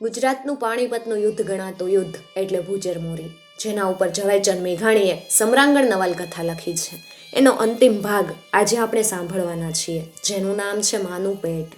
ગુજરાતનું પાણીપતનું યુદ્ધ ગણાતું યુદ્ધ એટલે ભૂચર મોરી, જેના ઉપર ઝવેરચંદ મેઘાણીએ સમરાંગણ નવલકથા લખી છે. એનો અંતિમ ભાગ આજે આપણે સાંભળવાના છીએ, જેનું નામ છે માનું પેટ.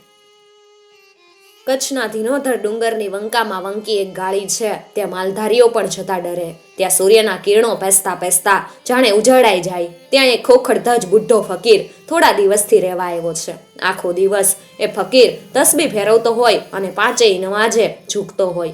કચ્છના ધીનોધર ડુંગરની વંકામાં વંકી એક ગાળી છે. ત્યાં માલધારીઓ પણ જતા ડરે. ત્યાં સૂર્યના કિરણો પેસતા પેસતા જાણે ઉજાડાઈ જાય. ત્યાં એક ખોખડધજ બુઢો ફકીર થોડા દિવસથી રહેવા આવ્યો છે. આખો દિવસ એ ફકીર તસબી ફેરવતો હોય અને પાંચેય નમાજે ઝૂકતો હોય.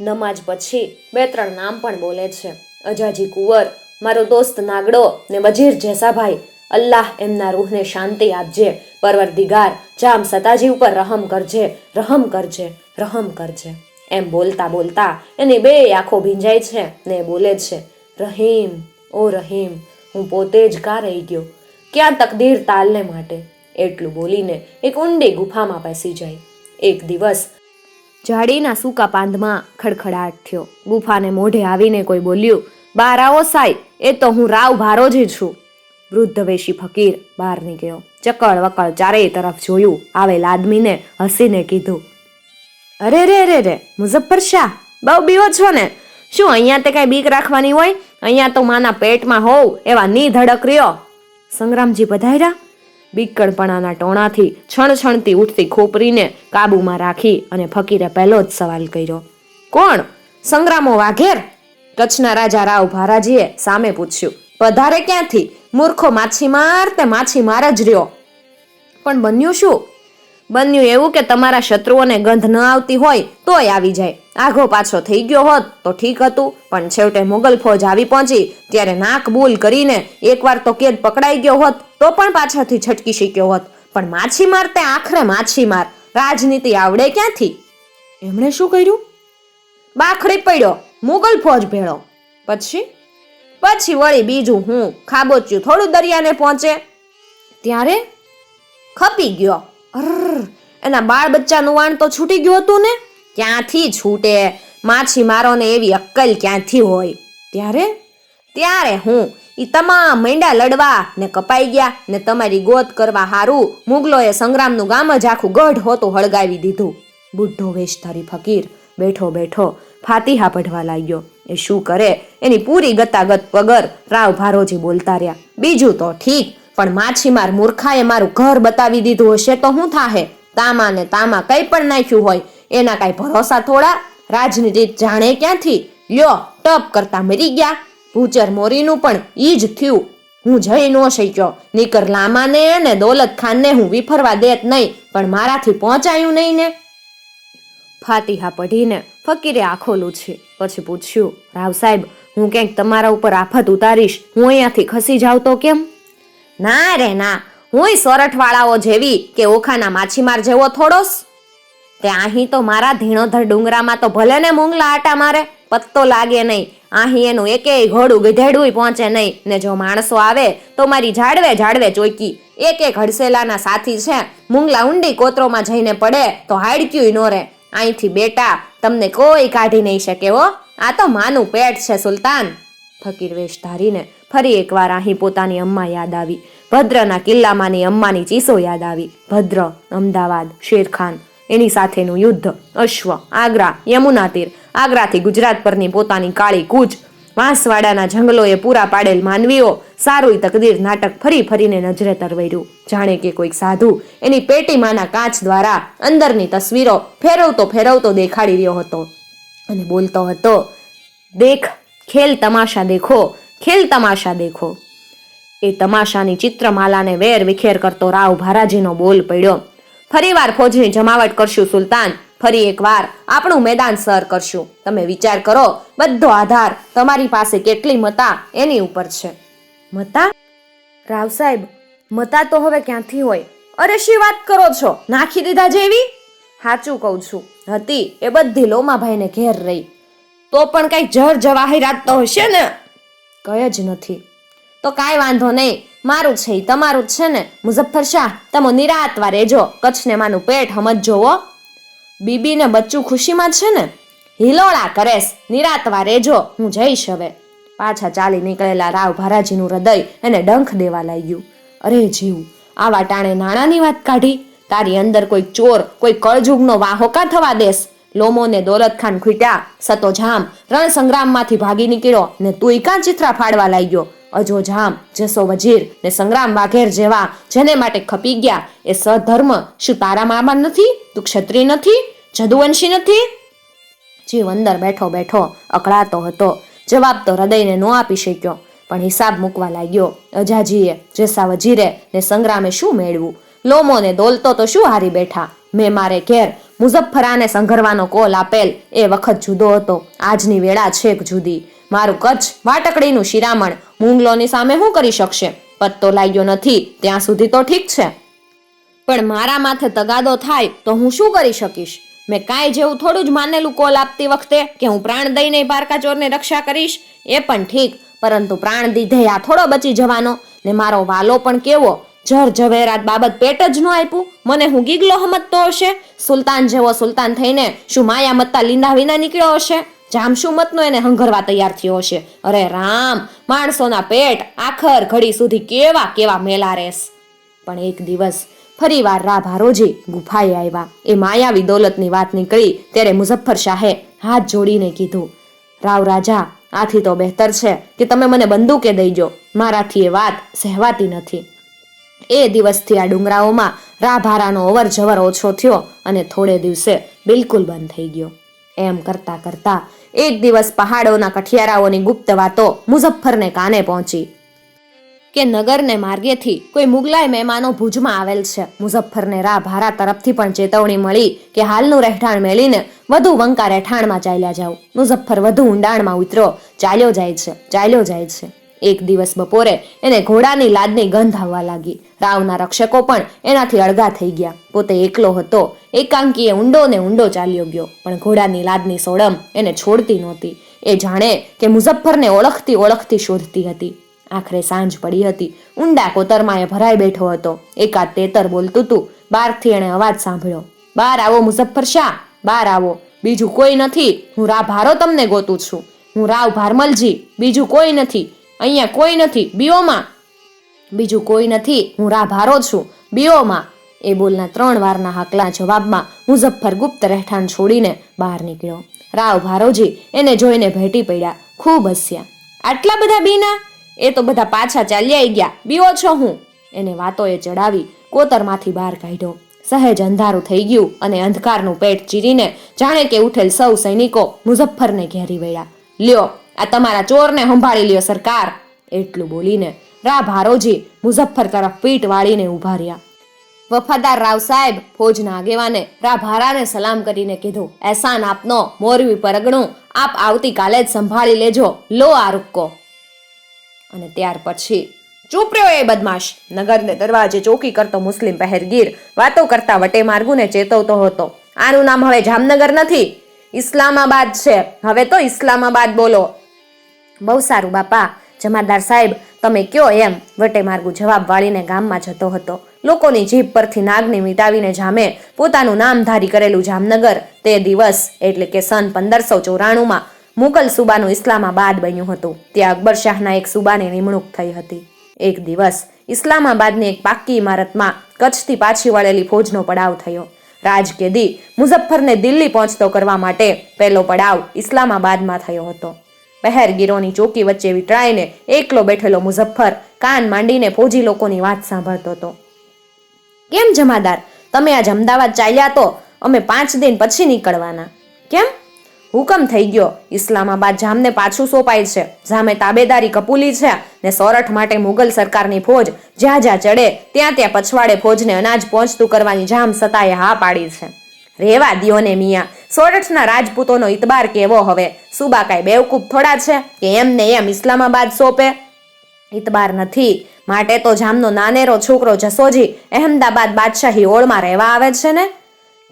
નમાજ પછી બે ત્રણ નામ પણ બોલે છે. અજાજી કુંવર, મારો દોસ્ત નાગડો ને વજીર જેસાભાઈ અલ્લાહ એમના રૂહને શાંતિ આપજે, પરવરદિગાર, જામ સતાજી ઉપર રહમ કરજે રહમ કરજે રહમ કરજે. એમ બોલતા બોલતા એની બે આંખો ભીંજાય છે ને બોલે છે, રહીમ, ઓ રહીમ, હું પોતે જ કા રહી ગયો. ક્યાં તકદીર તાલને માટે? એટલું બોલીને એક ઊંડી ગુફામાં બેસી જાય. એક દિવસ ઝાડીના સૂકા પાંદમાં ખડખડાટ થયો. ગુફાને મોઢે આવીને કોઈ બોલ્યું, બારાઓ સાઈ, એ તો હું રાવ ભારોજી છું. વૃદ્ધ વેશી ફકીર બહાર નીકળ્યો. ચકળ વકળ ચારેય તરફ જોયું. આવેલ આદમીને હસીને કીધું, અરે રે રે રે મુઝફ્ફર શાહ, બહુ બીવો છો ને? શું અહીંયા તે કાંઈ બીક રાખવાની હોય? અહીંયા તો માના પેટમાં હોવ એવા ની ધડક રહ્યો. સંગ્રામજી પધાર્યા. બીકણપણાના ટોણાથી છણછણતી ઉઠતી ખોપરીને કાબૂમાં રાખી અને ફકીરે પહેલો જ સવાલ કર્યો, કોણ? સંગ્રામો વાઘેર? કચ્છના રાજા રાવ ભારાજીએ સામે પૂછ્યું, પધારે ક્યાંથી? મૂર્ખો માછીમાર તે માછીમાર જ રહ્યો. પણ બન્યું શું? બન્યું એવું કે તમારા શત્રુઓને ગંધ ન આવતી હોય તોય આવી જાય. આઘો પાછો થઈ ગયો હોત તો ઠીક હતું, પણ છેવટે મુગલ ફોજ આવી પહોંચી, ત્યારે નાક બૂલ કરીને એકવાર તો કેદ પકડાઈ ગયો હોત, તો પણ પાછળથી છટકી શક્યો હોત. પણ માછીમાર તે આખરે માછીમાર રાજનીતિ આવડે ક્યાંથી? એમણે શું કર્યું? બાખડી પડ્યો, મુગલ ફોજ ભેળો. પછી? પછી વળી બીજું હું ખાબોચ્યું થોડું દરિયાને પહોંચે. ત્યારે ખપી ગયો. એના બાળ બચ્ચાનું વાણ તો છૂટી ગયું હતું ને? ક્યાંથી છૂટે? માછીમારોને એવી અક્કલ ક્યાંથી હોય? ત્યારે ત્યારે હું એ તમામ મેંડા લડવા ને કપાઈ ગયા ને તમારી ગોત કરવા હારું મુગલોએ સંગ્રામનું ગામ જ આખું ગઢ હોતું હળગાવી દીધું. બુઢો વેશધારી ફકીર. બેઠો બેઠો ફાતિહા પઢવા લાગ્યો. એ શું કરે? એની પૂરી ગતાગત વગર રાવ ભારોજી બોલતા રહ્યા. બીજું તો ઠીક, પણ માછીમાર મૂર્ખાએ મારું ઘર બતાવી દીધું હશે તો હું થાહે? તામા ને તામા કંઈ પણ નાખ્યું હોય, એના કાંઈ ભરોસા થોડા? રાજનીતિ જાણે ક્યાંથી? લ્યો, ટપ કરતા મરી ગયા. ભૂચર મોરીનું પણ ઈ જ થયું. હું જઈ ન શક્યો. નીકર લામાને ને દોલત ખાનને હું વિફરવા દેત નહીં, પણ મારાથી પહોંચાયું નહીં ને. ફાતિહા પઢીને ફકીરે આંખો લૂછી પછી પૂછ્યું, રાવ સાહેબ, હું ક્યાંક તમારા ઉપર આફત ઉતારીશ? હું અહીંયાથી ખસી જાઉં તો કેમ? ના રે, ના. હુંય સોરઠવાળાઓ જેવી કે ઓખાના માછીમાર જેવો થોડોસ તે અહીં તો મારા ધીણોધર ડુંગરામાં તો ભલે ને મૂંગલા આટા મારે, પત્તો લાગે નહીં. અહીં એનું એકેય ઘોડું ગધેડું પહોંચે નહીં. ને જો માણસો આવે તો મારી જાડવે જાડવે ચોકી. એક એક હડસેલાના સાથી છે. મૂંગલા ઊંડી કોતરોમાં જઈને પડે તો હાડક્યુંય નો રે અહીંથી બેટા, તમને કોઈ કાઢી નહીં શકે હો. આ તો માનું પેટ છે, સુલતાન. ફકીર વેશ ધારીને ફરી એકવાર અહીં પોતાની અમ્મા યાદ આવી. ભદ્રના કિલ્લામાંની અમ્માની ચીસો યાદ આવી. ભદ્ર, અમદાવાદ, શેરખાન, એની સાથેનું યુદ્ધ, અશ્વ, આગ્રા, યમુના તીર. આગ્રાથી ગુજરાત પરની પોતાની કાળી કૂચ વાંસવાડાના જંગલોએ પૂરા પાડેલ માનવીઓ સારુંય તકદીર નાટક ફરી ફરીને નજરે તરવર્યું જાણે કે કોઈક સાધુ એની પેટીમાંના કાચ દ્વારા અંદરની તસવીરો ફેરવતો ફેરવતો દેખાડી રહ્યો હતો. અને બોલતો હતો, દેખ, ખેલ તમાશા દેખો, ખેલ તમાશા દેખો. એ તમાશાની ચિત્રમાલાને વેર વિખેર કરતો રાવ ભારાજીનો બોલ પડ્યો. ફરીવાર ફોજની જમાવટ કરશું સુલતાન ફરી એકવાર આપણું મેદાન સર કરશું. તમે વિચાર કરો બધો આધાર તમારી પાસે કેટલી મતા એની ઉપર છે. મતા? રાવ સાહેબ મતા તો હવે ક્યાંથી હોય? અરે શી વાત કરો છો? નાખી દીધા જેવી? સાચું કહું છું હતી એ બધી લોમાભાઈને ઘેર રહી. તો પણ કઈ જર જવાહીરાત તો હશે ને? કઈ જ નથી. તો કાંઈ વાંધો નહીં મારું છે તમારું જ છે ને? મુઝફ્ફર શાહ તમે નિરાતવા રહેજો કચ્છને માનું પેટ હમજ હો બીબી ને બચ્ચું ખુશીમાં છે ને? હિલોળા કરેશ, નિરાતવા રહેજો હું જઈશ હવે. પાછા ચાલી નીકળેલા રાવ ભારાજીનું હૃદય એને ડંખ દેવા લાગ્યું. અરે જીવ, આવા ટાણે નાણાંની વાત કાઢી? તારી અંદર કોઈ ચોર, કોઈ કળજુગનો વાહોકા થવા દેશ? લોમોને દોલતખાન ખૂટ્યા, સતો જામ રણ સંગ્રામમાંથી ભાગી નીકળ્યો ને તું કાં ચિત્રા ફાડવા લાગ્યો? અજો જામ જસો વજીર ને સંગ્રામ વાઘેર જેવા જેને માટે ખપી ગયા, એ સધર્મ શું તારા મામા નથી? તું ક્ષત્રિય નથી? જદુવંશી નથી? જીવ અંદર બેઠો બેઠો અકળાતો હતો, જવાબ તો હૃદયને ન આપી શક્યો, પણ હિસાબ મૂકવા લાગ્યો, અજાજીએ જેસા વજીરે ને સંગ્રામે શું મેળવું લોમો ને દોલતો તો શું હારી બેઠા? મેં મારે ઘેર મુઝફ્ફરાને સંઘરવાનો કોલ આપેલ એ વખત જુદો હતો, આજની વેળા છેક જુદી. મારું કચ્છ વાટકડીનું શિરામણ મુંગલોની સામે હું કરી શકશે? પત્તો લાગ્યો નથી. ત્યાં સુધી તો ઠીક છે. પણ મારા માથે તગાદો થાય તો હું શું કરી શકીશ? મેં કાંઈ જેવું થોડું જ માનેલું કોલ આપતી વખતે કે હું પ્રાણ દઈને પારકા ચોરને રક્ષા કરીશ, એ પણ ઠીક. પરંતુ પ્રાણ દીધે આ થોડો બચી જવાનો. ને મારો વાલો પણ કેવો? જર ઝવેરાત બાબત પેટ જ ન આપ્યું. મને હું ગીગલો હમતતો હશે? સુલતાન જેવો સુલતાન થઈને શું માયા મત્તા લીંદા વિના નીકળ્યો હશે? જામશુ મતનો એને હંગરવા તૈયાર થયો હશે અરે રામ, માણસોના પેટ આખર ઘડી સુધી કેવા કેવા મેલા રેસ પણ એક દિવસ ફરીવાર રા ભારોજી ગુફાએ આવ્યા. એ માયાવી દોલતની વાત નીકળી ત્યારે મુઝફ્ફર શાહે હાથ જોડીને કીધું, રાવ રાજા, આથી તો બહેતર છે કે તમે મને બંદૂકે દઈજો મારાથી એ વાત સહેવાતી નથી. એ દિવસથી આ ડુંગરાઓમાં રાભારાનો અવર જવર ઓછો થયો અને થોડે દિવસે બિલકુલ બંધ થઈ ગયો. એમ કરતા કરતા એક દિવસ પહાડોના કઠિયારાઓની ગુપ્ત વાતો મુઝફ્ફરને કાને પહોંચી? કે નગરને માર્ગેથી કોઈ મુગલાઈ મહેમાનો ભુજમાં આવેલ છે? મુઝફ્ફરને રા ભારા તરફથી પણ ચેતવણી મળી કે હાલનું રહેઠાણ મેળીને વધુ વંકા રહેઠાણમાં ચાલ્યા જાવ મુઝફ્ફર વધુ ઊંડાણમાં ઉતરો. ચાલ્યો જાય છે, ચાલ્યો જાય છે. એક દિવસ બપોરે એને ઘોડાની લાદની ગંધ આવવા લાગી. રાવના રક્ષકો પણ એનાથી અળગા થઈ ગયા. પોતે એકલો હતો. એકાંકીએ ઊંડો ને ઊંડો ચાલ્યો ગયો, પણ ઘોડાની લાદની સોડમ એને છોડતી નહોતી. એ જાણે કે મુઝફ્ફરને ઓળખતી ઓળખતી શોધતી હતી. આખરે સાંજ પડી હતી. ઊંડા કોતરમાં એ ભરાઈ બેઠો હતો. એકાદ તેતર બોલતું તું બારથી એણે અવાજ સાંભળ્યો. બાર આવો મુઝફ્ફર શાહ બાર આવો. બીજું કોઈ નથી. હું રા ભારો તમને ગોતું છું. હું રાવ ભારમલજી બીજું કોઈ નથી. અહીંયા કોઈ નથી. બીઓમાં. બીજું કોઈ નથી. હું રા ભારો છું. બીઓમાં. એ બોલના ત્રણ વારના હાકલા જવાબમાં મુઝફ્ફર ગુપ્ત રહેઠાણ છોડીને બહાર નીકળ્યો. રાવ ભારોજી એને જોઈને ભેટી પડ્યા. ખૂબ હસ્યા. આટલા બધા બીના? એ તો બધા પાછા ચાલ્યા ગયા. બીઓ છો હું? એને વાતોએ ચડાવી કોતરમાંથી બહાર કાઢ્યો. સહેજ અંધારું થઈ ગયું અને અંધકારનું પેટ ચીરીને જાણે કે ઉઠેલ સૌ સૈનિકો મુઝફ્ફરને ઘેરી વળ્યા. લ્યો, આ તમારા ચોરને સંભાળી લ્યો સરકાર. એટલું બોલીને રા ભારોજી મુઝફ્ફર તરફ પીટ વાળીને ઊભા રહ્યા. વફાદાર રાવ સાહેબ ફોજના આગેવાને રા ભારાને સલામ કરીને કીધું, એહસાન આપનો મોરવી પરગણું આપ આવતીકાલે જ સંભાળી લેજો, લો આ રૂક્કો. અને ત્યાર પછી ચૂપ રહ્યો એ બદમાશ. નગરને દરવાજે ચોકી કરતો મુસ્લિમ પહેરગીર વાતો કરતા વટે માર્ગુને ચેતવતો હતો, આનું નામ હવે જામનગર નથી, ઇસ્લામાબાદ છે. હવે તો ઇસ્લામાબાદ બોલો. બહુ સારું બાપા, જમાદાર સાહેબ, તમે કયો એમ, વટે માર્ગુ જવાબ વાળીને ગામમાં જતો હતો. લોકોની જીભ પરથી નાગને મિટાવીને જામે પોતાનું નામ ધારી કરેલું જામનગર તે દિવસ એટલે કે સન પંદરસો ચોરાણુંમાં મુગલ સુબાનું ઇસ્લામાબાદ બન્યું હતું. ત્યાં અકબર શાહના એક સુબાની નિમણૂક થઈ હતી. એક દિવસ ઇસ્લામાબાદની એક પાક્કી ઇમારતમાં કચ્છથી પાછી વળેલી ફોજનો પડાવ થયો. રાજકેદી મુઝફ્ફરને દિલ્હી પહોંચતો કરવા માટે પહેલો પડાવ ઇસ્લામાબાદમાં થયો હતો. પહેરગીરોની ચોકી વચ્ચે વિટળાઈને એકલો બેઠેલો મુઝફ્ફર કાન માંડીને ફોજી લોકોની વાત સાંભળતો હતો. કેમ જમાદાર? તમે આજ અમદાવાદ ચાલ્યા તો અમે પાંચ દિન પછી નીકળવાના. કેમ? હુકમ થઈ ગયો. ઇસ્લામાબાદ જામને પાછું સોંપાય છે. જામે તાબેદારી કપૂલી છે ને સોરઠ માટે મુગલ સરકારની ફોજ જ્યાં જ્યાં ચડે ત્યાં ત્યાં પછવાડે ફોજને અનાજ પહોંચતું કરવાની જામ સતાએ હા પાડી છે. રેવા દિયો ને મિયા. સોરઠના રાજપૂતોનો ઇતબાર કેવો હવે? સુબાકાય બેવકૂફ થોડા છે કે એમને એમ ઇસ્લામાબાદ સોંપે? ઇતબાર નથી. માટે તો જામનો નાનેરો છોકરો જસોજી અહેમદાબાદ બાદશાહી ઓળમાં રહેવા આવે છે ને?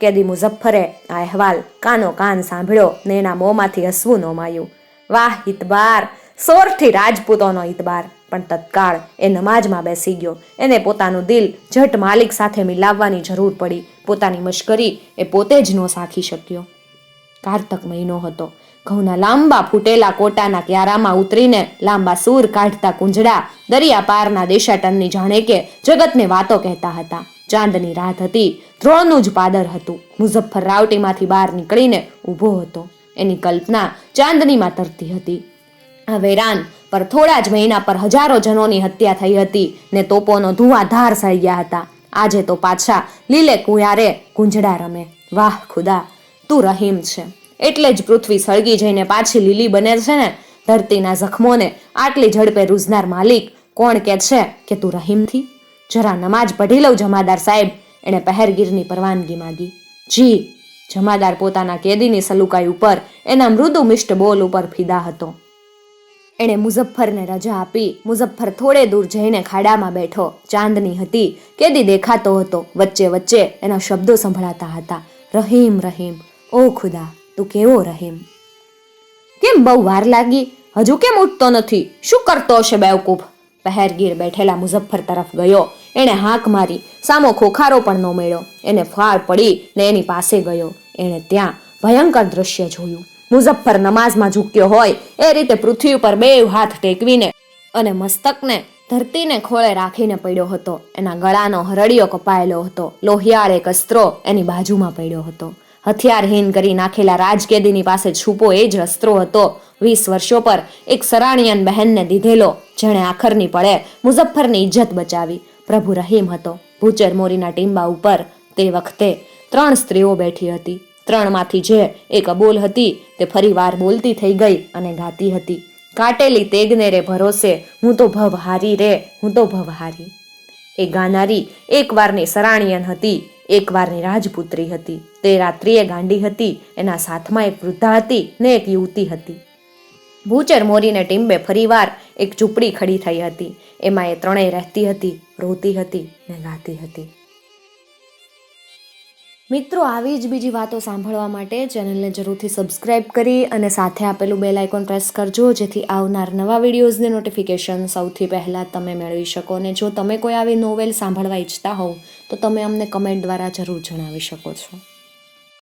કેદી મુઝફ્ફરે આ અહેવાલ કાનો કાન સાંભળ્યો ને એના મોંમાંથી હસવું નોમાયું વાહ ઇતબાર સોરથી રાજપૂતોનો ઇતબાર પણ તત્કાળ એ નમાજમાં બેસી ગયો. એને પોતાનું દિલ જટ માલિક સાથે મિલાવવાની જરૂર પડી. પોતાની મશ્કરી એ પોતે જ ન સાખી શક્યો. કારતક મહિનો હતો. ઘઉંના લાંબા ફૂટેલા કોટાના ક્યારામાં ઉતરીને લાંબા સૂર કાઢતા કુંજડા દરિયા પારના દેશાટનની જાણે કે જગતને વાતો કહેતા હતા. ચાંદની રાત હતી, ધ્રોણનું જ પાદર હતું. મુઝફ્ફર રાવટીમાંથી બહાર નીકળીને ઊભો હતો. એની કલ્પના ચાંદનીમાં તરતી હતી. આ વેરાન પર થોડા જ મહિના પર હજારો જનોની હત્યા થઈ હતી ને તોપોનો ધુઆધાર સળગ્યા હતા. આજે તો પાછા લીલે કુયારે કુંજડા રમે. વાહ ખુદા, તું રહીમ છે. એટલે જ પૃથ્વી સળગી જઈને પાછી લીલી બને છે ને, ધરતીના જખમોને આટલી ઝડપે રૂઝનાર માલિક કોણ કે છે કે તું રહીમથી? જરા નમાજ પઢી લઉં, જમાદાર સાહેબ. એણે પહેરગીરની પરવાનગી માગી. જી, જમાદાર પોતાના કેદીની સલુકાઈ ઉપર એના મૃદુ મિષ્ટ બોલ ઉપર ફિદા હતો. એણે મુઝફ્ફરને રજા આપી. મુઝફ્ફર થોડે દૂર જઈને ખાડામાં બેઠો. ચાંદની હતી. કેદી દેખાતો હતો. વચ્ચે વચ્ચે એના શબ્દો સંભળાતા હતા. રહીમ રહીમ. ઓ ખુદા. તું કેવો રહેમ કેમ બહુ વાર લાગી? હજુ કેમ ઉઠતો નથી? શું કરતો હશે બેવકૂફ? પહેરગીર બેઠેલા મુઝફ્ફર તરફ ગયો. એણે હાંક મારી. સામો ખોખારો પણ ન મળ્યો. એને ફાળ પડી ને એની પાસે ગયો. એણે ત્યાં ભયંકર દ્રશ્ય જોયું. મુઝફ્ફર નમાઝમાં ઝૂક્યો હોય, એ રીતે પૃથ્વી ઉપર બે હાથ ટેકવીને અને મસ્તકને ધરતીને ખોળે રાખીને પડ્યો હતો. એના ગળાનો હરડિયો કપાયેલો હતો. લોહિયાળ એક અસ્ત્રો એની બાજુમાં પડ્યો હતો. હથિયારહીન કરી નાખેલા રાજકેદીની પાસે છૂપો એ જ અસ્ત્રો હતો. વીસ વર્ષો પર એક સરાણિયન બહેનને દીધેલો, જેણે આખરની પળે મુઝફ્ફરની ઇજ્જત બચાવી. પ્રભુ રહીમ હતો. ભૂચર મોરીના ટીંબા ઉપર તે વખતે ત્રણ સ્ત્રીઓ બેઠી હતી. ત્રણમાંથી જે એક અબોલ હતી, તે ફરી વાર બોલતી થઈ ગઈ અને ગાતી હતી. કાટેલી તેગને રે ભરોસે, હું તો ભવ હારી રે, હું તો ભવ હારી એ ગાનારી એકવારની સરાણિયન હતી. એકવારની રાજપુત્રી હતી. તે રાત્રિએ ગાંડી હતી, એના સાથમાં એક વૃદ્ધા હતી ને એક યુવતી હતી. ભૂચર મોરીને ટીમ્બે ફરીવાર એક ઝૂંપડી ખડી થઈ હતી. એમાં એ ત્રણેય રહેતી હતી, રોતી હતી ને ગાતી હતી. મિત્રો, આવી જ બીજી વાતો સાંભળવા માટે ચેનલને જરૂરથી સબસ્ક્રાઇબ કરી અને સાથે આપેલું બેલ આઇકોન પ્રેસ કરજો, જેથી આવનાર નવા વિડીયોઝની નોટિફિકેશન સૌથી પહેલાં તમે મેળવી શકો. અને જો તમે કોઈ આવી નોવેલ સાંભળવા ઈચ્છતા હોવ, તો તમે અમને કમેન્ટ દ્વારા જરૂર જણાવી શકો છો.